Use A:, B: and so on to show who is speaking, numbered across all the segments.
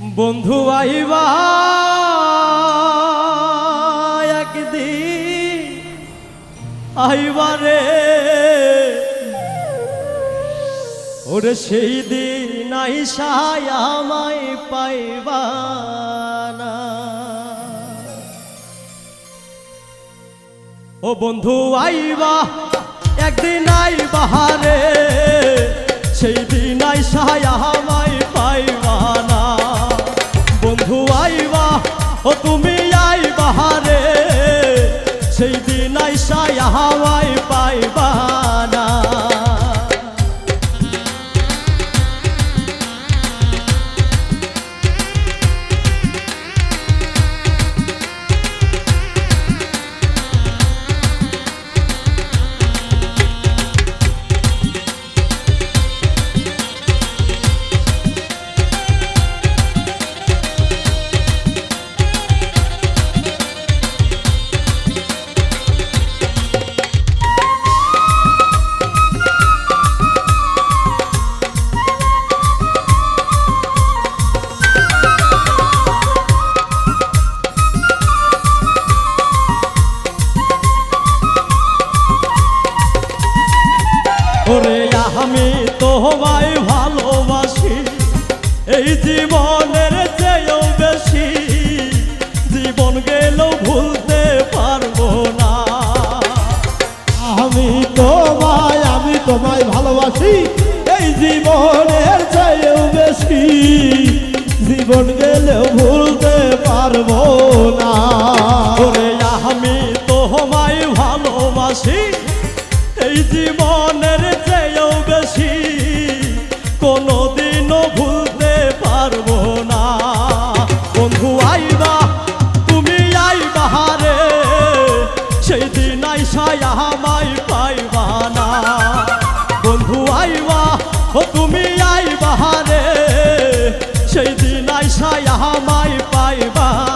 A: বন্ধু আইবা, একদিন আইবা রে। ওরে সেই দিন আইসায় আমায় পাইবা না। ও বন্ধু আইবা, একদিন আইবা রে। সেই দিন আইসায় আমায় পাইবা ও তুমি আই বাহারে সেই দিন আইসা হাওয়াই পাইবা। আমি তোমায় ভালোবাসি। এই জীবনের চেয়েও বেশি। জীবন গেলেও ভুলতে পারব না।
B: আমি তোমায় আমি তোমায় ভালোবাসি। এই জীবনের চাইও বেশি। জীবন গেলেও ভুলতে পারব
A: ও তুমি আইবা রে সেই দিন আইসায় আমায় পাইবা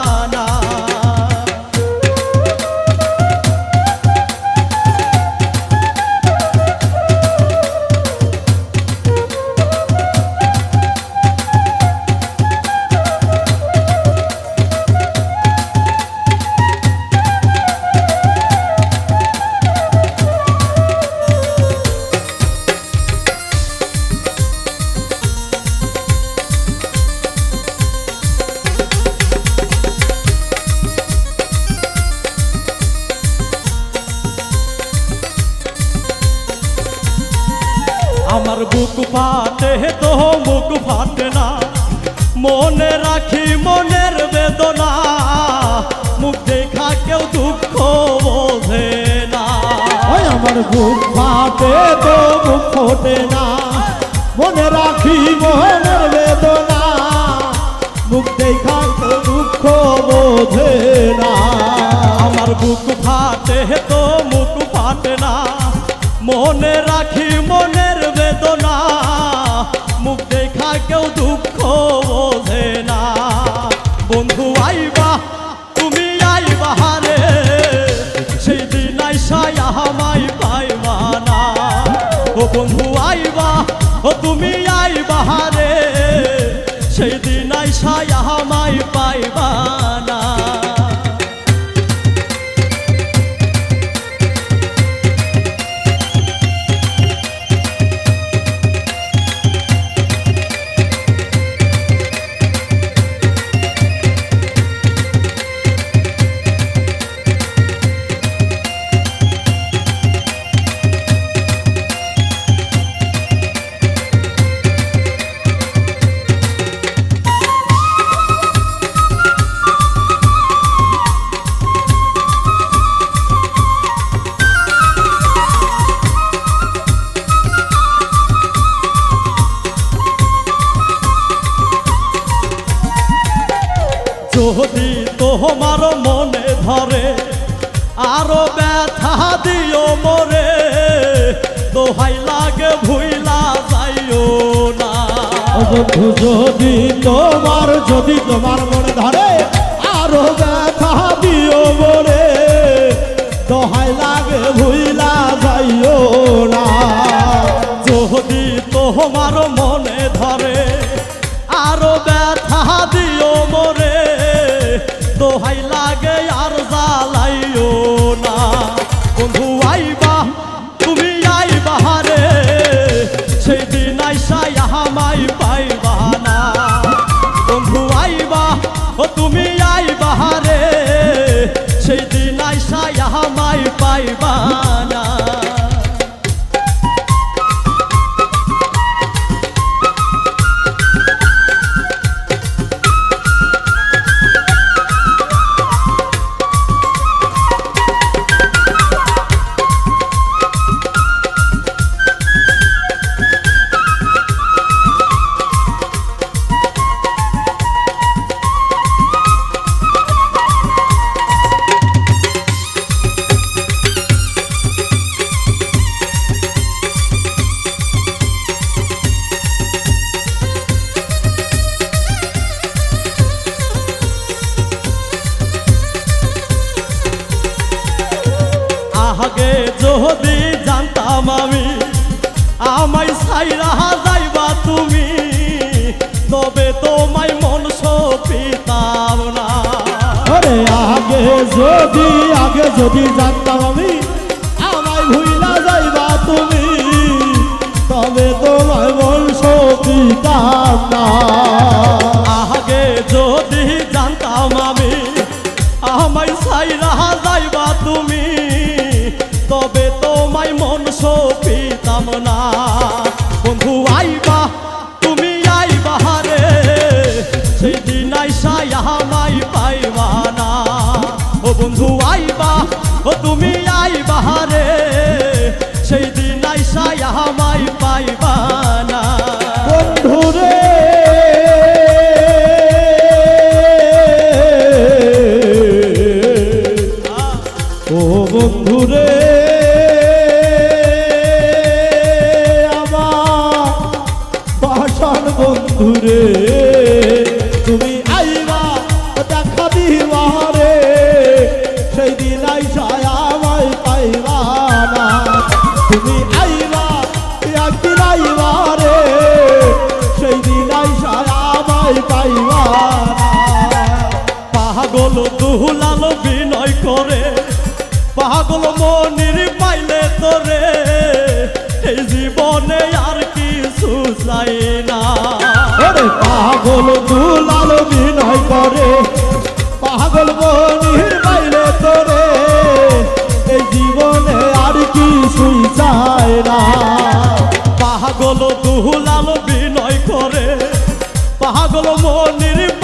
A: ফাটে না মনে রাখি মনের বেদনা মুখ দেখা কেউ দুঃখ বোঝে না।
B: আমার বুক ফাটে তো বুক ফোটে না। মনে রাখি মনের বেদনা মুখ দেখা কেউ দুঃখ বোঝে না।
A: আমার বুক ফাটে তো মুখ ফাটে না মনে রাখি দিন আইসায় তোমার মনে ধরে আরও ব্যথা দিও মরে। দোহাই লাগে ভুইলা যাইও না।
B: বন্ধু যদি তোমার যদি তোমার মনে ধরে আরও ব্যথা দিও বলে দহাই লাগে ভুইলা যাইও না।
A: যদি তোমার মনে ধরে দোহাই আগে যদি জানতাম আমি, আমায় সাইরা যাইবা তুমি, তবে তোমায় মন সপিতাম না।
B: আরে আগে যদি আগে যদি জানতাম আমি, আমায় ভুইলা যাইবা তুমি, তবে তোমার
A: মন পিতাম আইসাই আমায় পাইবা
B: বন্ধুরে ও বন্ধুরে আমার বাসন বন্ধুরে
A: পাগল দুলাল বিনয় করে। পাগল মনির পাইলে তোরে। এই জীবনে আর কিছু চাই না।
B: পাগল দুলাল বিনয় করে। পাগল মনির বাইরে তোরে। এই জীবনে আর কি চায় না।
A: পাগল দুলাল বিনয় করে। পাগল মনির